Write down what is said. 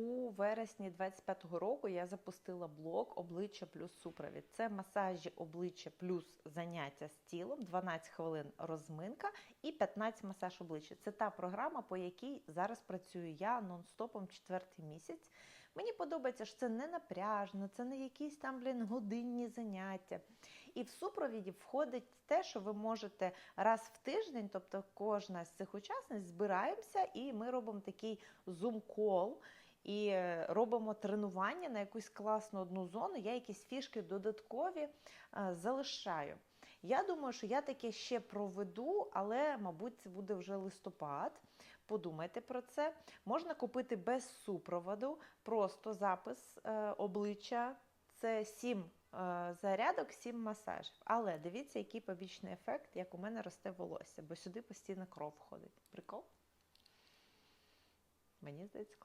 У вересні 25-го року я запустила блог Обличчя плюс супровід. Це масажі обличчя плюс заняття з тілом, 12 хвилин розминка і 15 масаж обличчя. Це та програма, по якій зараз працюю я нон-стопом четвертий місяць. Мені подобається, що це не напряжно, це не якісь там блін, годинні заняття. І в супровіді входить те, що ви можете раз в тиждень, тобто кожна з цих учасниць, збираємося і ми робимо такий зум-кол. І е, робимо тренування на якусь класну одну зону. Я якісь фішки додаткові е, залишаю. Я думаю, що я таке ще проведу, але, мабуть, це буде вже листопад. Подумайте про це. Можна купити без супроводу, просто запис е, обличчя. Це 7 е, зарядок, 7 масажів. Але дивіться, який побічний ефект, як у мене росте волосся, бо сюди постійно кров ходить. Прикол? Мені здається.